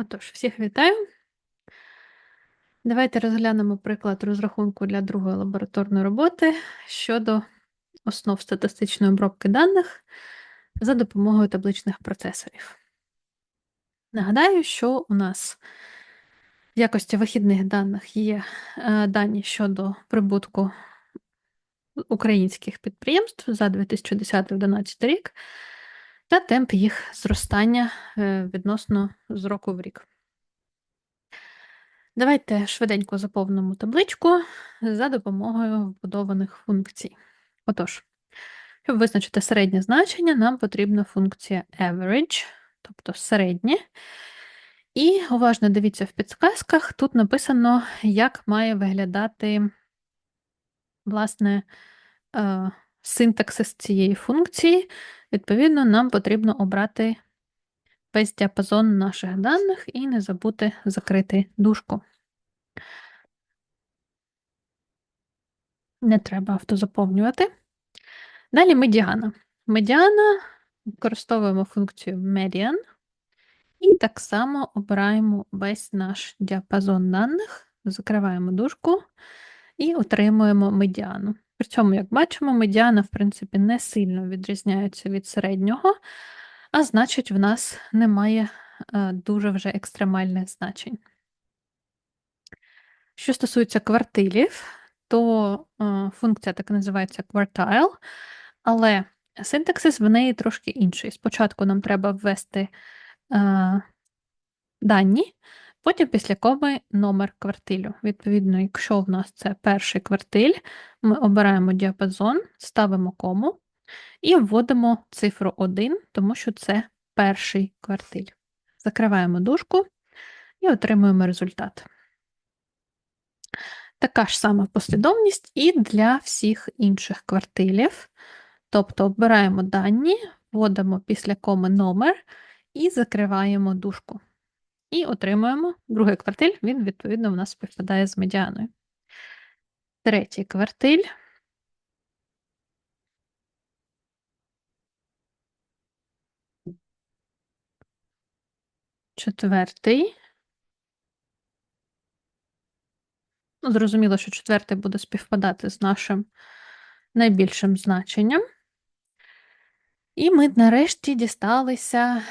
Отож, всіх вітаю. Давайте розглянемо приклад розрахунку для другої лабораторної роботи щодо основ статистичної обробки даних за допомогою табличних процесорів. Нагадаю, що у нас в якості вихідних даних є е, дані щодо прибутку українських підприємств за 2010-2011 рік та темп їх зростання е, відносно з року в рік. Давайте швиденько заповнимо табличку за допомогою вбудованих функцій. Отож, щоб визначити середнє значення, нам потрібна функція average, тобто середнє. І уважно дивіться в підсказках, тут написано, як має виглядати, власне, е, синтаксис цієї функції. Відповідно, нам потрібно обрати весь діапазон наших даних і не забути закрити дужку. Не треба автозаповнювати. Далі медіана. Медіана використовуємо функцію median і так само обираємо весь наш діапазон даних, закриваємо дужку і отримуємо медіану. При цьому, як бачимо, медіана, в принципі, не сильно відрізняється від середнього, а значить, в нас немає е, дуже вже екстремальних значень. Що стосується квартилів, то е, функція так називається quartile, але синтаксис в неї трошки інший. Спочатку нам треба ввести е, дані, потім після коми номер квартилю. Відповідно, якщо в нас це перший квартиль, ми обираємо діапазон, ставимо кому і вводимо цифру 1, тому що це перший квартиль. Закриваємо дужку і отримуємо результат. Така ж сама послідовність і для всіх інших квартилів. Тобто обираємо дані, вводимо після коми номер і закриваємо дужку. І отримуємо другий квартиль, він, відповідно, у нас співпадає з медіаною. Третій квартиль. Четвертий. Ну, Зрозуміло, що четвертий буде співпадати з нашим найбільшим значенням. І ми нарешті дісталися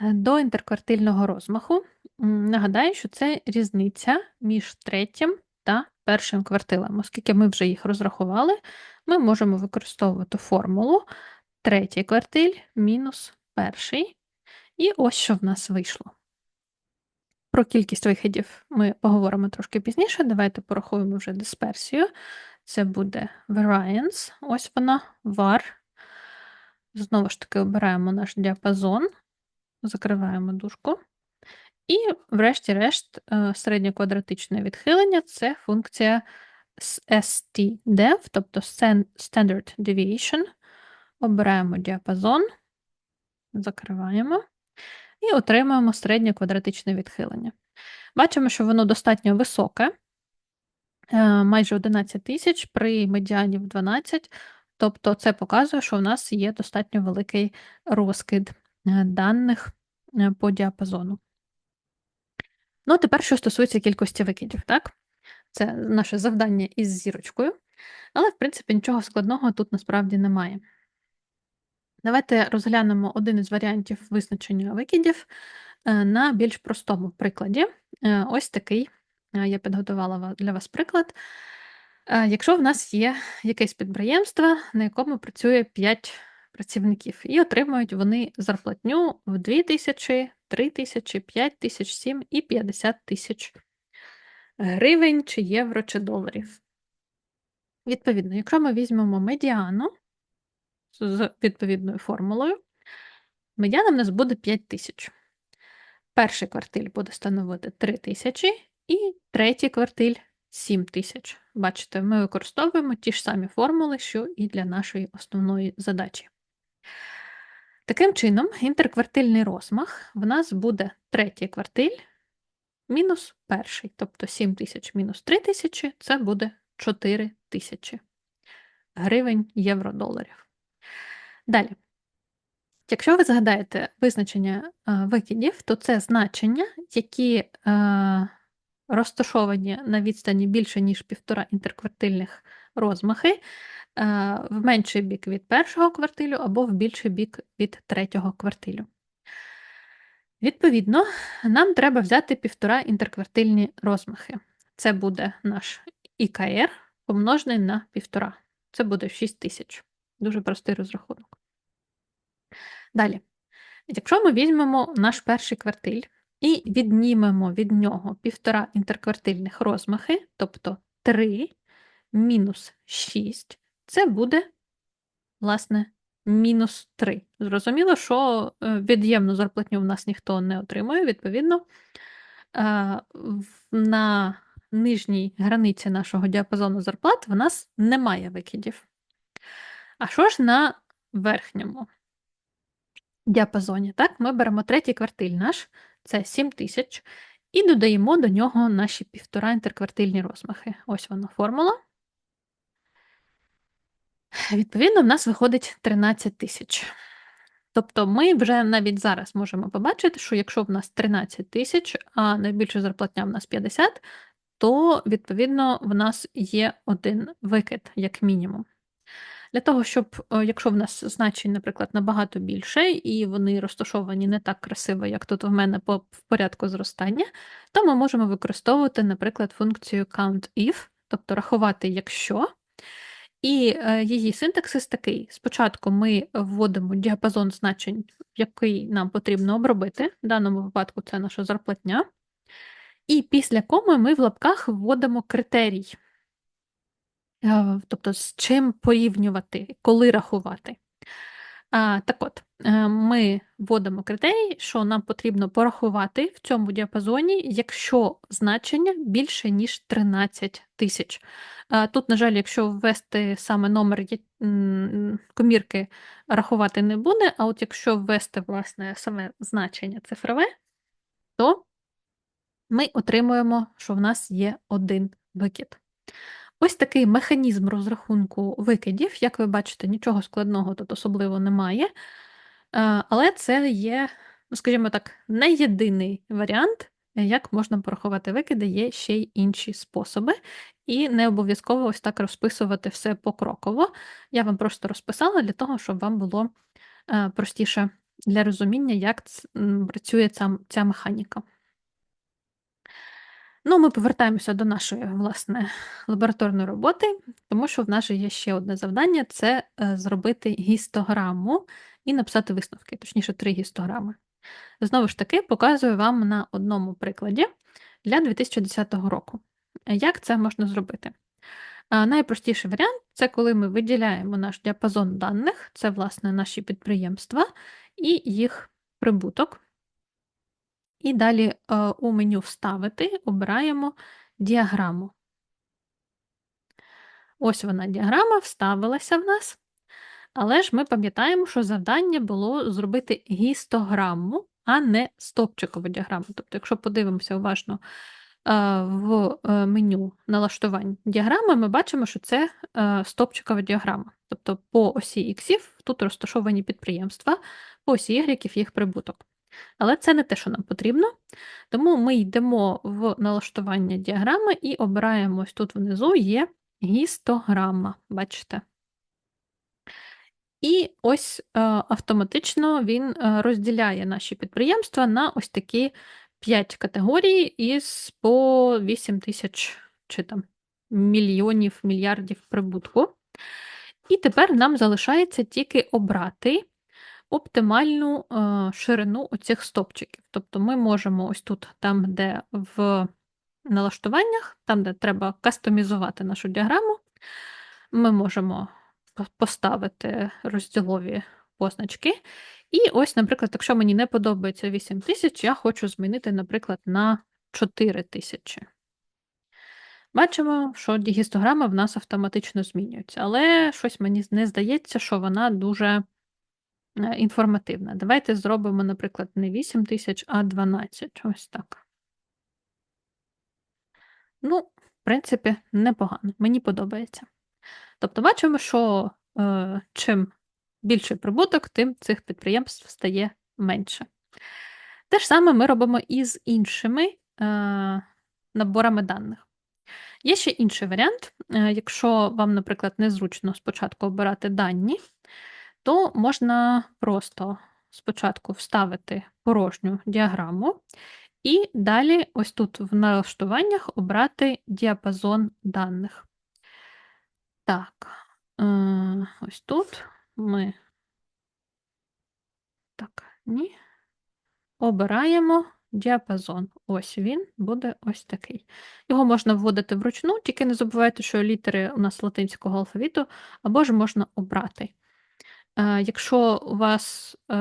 до інтерквартильного розмаху. Нагадаю, що це різниця між третім та першим квартилем. Оскільки ми вже їх розрахували, ми можемо використовувати формулу третій квартиль мінус перший. І ось що в нас вийшло. Про кількість виходів ми поговоримо трошки пізніше. Давайте порахуємо вже дисперсію. Це буде variance, ось вона, var. Знову ж таки, обираємо наш діапазон, закриваємо дужку. І, врешті-решт, е, середнє квадратичне відхилення це функція STDEV, тобто Standard Deviation. Обираємо діапазон, закриваємо і отримуємо середнє квадратичне відхилення. Бачимо, що воно достатньо високе, е, майже 11 тисяч при медіані в 12, тобто це показує, що у нас є достатньо великий розкид даних е, по діапазону. Ну, тепер, що стосується кількості викидів, так? Це наше завдання із зірочкою, але, в принципі, нічого складного тут насправді немає. Давайте розглянемо один із варіантів визначення викидів е, на більш простому прикладі. Е, ось такий е, я підготувала для вас приклад. Якщо в нас є якесь підприємство, на якому працює 5 працівників, і отримують вони зарплатню в 2 тисячі, 3 тисячі, 5 тисяч, 7 і 50 тисяч гривень, чи євро, чи доларів. Відповідно, якщо ми візьмемо медіану, з відповідною формулою, медіана в нас буде 5 тисяч. Перший квартиль буде становити 3 тисячі, і третій квартиль 7 тисяч. Бачите, ми використовуємо ті ж самі формули, що і для нашої основної задачі. Таким чином, інтерквартильний розмах в нас буде третій квартиль мінус перший, тобто 7 тисяч мінус 3 тисячі це буде 4 тисячі гривень, євро, доларів. Далі. Якщо ви згадаєте визначення е, викидів, то це значення, які е, розташовані на відстані більше, ніж півтора інтерквартильних розмахи, е, в менший бік від першого квартилю або в більший бік від третього квартилю. Відповідно, нам треба взяти півтора інтерквартильні розмахи. Це буде наш ІКР помножений на півтора. Це буде 6 тисяч. Дуже простий розрахунок. Далі. Якщо ми візьмемо наш перший квартиль і віднімемо від нього півтора інтерквартильних розмахи, тобто 3 мінус 6, це буде, власне, мінус 3. Зрозуміло, що е, від'ємну зарплатню в нас ніхто не отримує, відповідно, е, на нижній границі нашого діапазону зарплат в нас немає викидів. А що ж на верхньому діапазоні? Так, Ми беремо третій квартиль наш, це 7 тисяч, і додаємо до нього наші півтора інтерквартильні розмахи. Ось вона формула. Відповідно, в нас виходить 13 тисяч. Тобто ми вже навіть зараз можемо побачити, що якщо в нас 13 тисяч, а найбільша зарплатня в нас 50, то, відповідно, в нас є один викид, як мінімум. Для того, щоб, е, якщо в нас значень, наприклад, набагато більше, і вони розташовані не так красиво, як тут в мене по в порядку зростання, то ми можемо використовувати, наприклад, функцію countIf, тобто рахувати, якщо. І е, її синтаксис такий: спочатку ми вводимо діапазон значень, який нам потрібно обробити. В даному випадку це наша зарплатня. І після коми ми в лапках вводимо критерій, е, тобто з чим порівнювати, коли рахувати. Так от, е, ми вводимо критерій, що нам потрібно порахувати в цьому діапазоні, якщо значення більше, ніж 13 тисяч. Тут, на жаль, якщо ввести саме номер комірки, рахувати не буде, а от якщо ввести власне саме значення цифрове, то ми отримуємо, що в нас є один викид. Ось такий механізм розрахунку викидів. Як ви бачите, нічого складного тут особливо немає. Але це є, ну, скажімо так, не єдиний варіант, як можна порахувати викиди, є ще й інші способи, і не обов'язково ось так розписувати все покроково. Я вам просто розписала для того, щоб вам було е, простіше для розуміння, як працює ця, ця механіка. Ну, ми повертаємося до нашої власне лабораторної роботи, тому що в нас є ще одне завдання це е, зробити гістограму і написати висновки, точніше, три гістограми. Знову ж таки, показую вам на одному прикладі для 2010 року. Як це можна зробити? Найпростіший варіант це коли ми виділяємо наш діапазон даних, це, власне, наші підприємства, і їх прибуток. І далі е, у меню Вставити обираємо діаграму. Ось вона діаграма вставилася в нас. Але ж ми пам'ятаємо, що завдання було зробити гістограму, а не стопчикову діаграму. Тобто, якщо подивимося уважно в е, меню налаштувань діаграми, ми бачимо, що це е, стопчикова діаграма. Тобто по осі X тут розташовані підприємства, по осі Y їх прибуток. Але це не те, що нам потрібно. Тому ми йдемо в налаштування діаграми і обираємо ось тут внизу є гістограма. Бачите? І ось е, автоматично він е, розділяє наші підприємства на ось такі 5 категорій із по 8 тисяч чи там мільйонів мільярдів прибутку. І тепер нам залишається тільки обрати оптимальну е, ширину оцих стопчиків. Тобто ми можемо ось тут, там, де в налаштуваннях, там, де треба кастомізувати нашу діаграму, ми можемо поставити розділові позначки. І ось, наприклад, якщо мені не подобається 8 тисяч, я хочу змінити, наприклад, на 4 тисячі. Бачимо, що гістограма в нас автоматично змінюється, але щось мені не здається, що вона дуже інформативна. Давайте зробимо, наприклад, не 8 тисяч, а 12. Ось так. Ну, в принципі, непогано. Мені подобається. Тобто, бачимо, що е, чим більший прибуток, тим цих підприємств стає менше. Те ж саме ми робимо і з іншими е, наборами даних. Є ще інший варіант. Е, якщо вам, наприклад, незручно спочатку обирати дані, то можна просто спочатку вставити порожню діаграму, і далі, ось тут в налаштуваннях, обрати діапазон даних. Так, е, ось тут ми так, ні. Обираємо діапазон. Ось він буде ось такий. Його можна вводити вручну, тільки не забувайте, що літери у нас латинського алфавіту, або ж можна обрати. Е, Якщо у вас, е,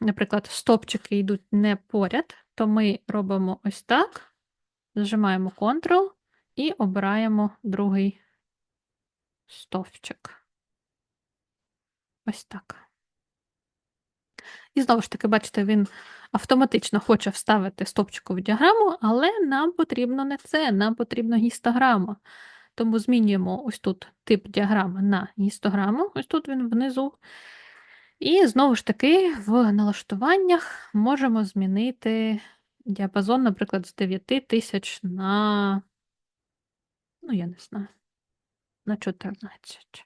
наприклад, стопчики йдуть не поряд, то ми робимо ось так, зажимаємо Ctrl і обираємо другий стовпчик. Ось так. І знову ж таки, бачите, він автоматично хоче вставити стопчикову діаграму, але нам потрібно не це, нам потрібно гістограма. Тому змінюємо ось тут тип діаграми на гістограму, ось тут він внизу. І знову ж таки, в налаштуваннях можемо змінити діапазон, наприклад, з 9000 на, ну, я не знаю, на 14.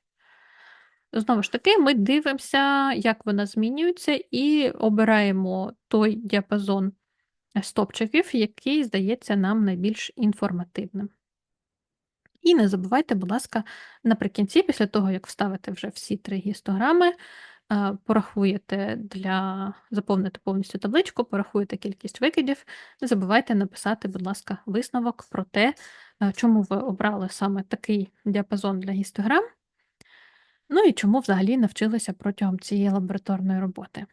Знову ж таки, ми дивимося, як вона змінюється, і обираємо той діапазон стопчиків, який здається нам найбільш інформативним. І не забувайте, будь ласка, наприкінці, після того, як вставите вже всі три гістограми, е, порахуєте для заповнити повністю табличку, порахуєте кількість викидів. Не забувайте написати, будь ласка, висновок про те, е, чому ви обрали саме такий діапазон для гістограм. Ну і чому взагалі навчилися протягом цієї лабораторної роботи.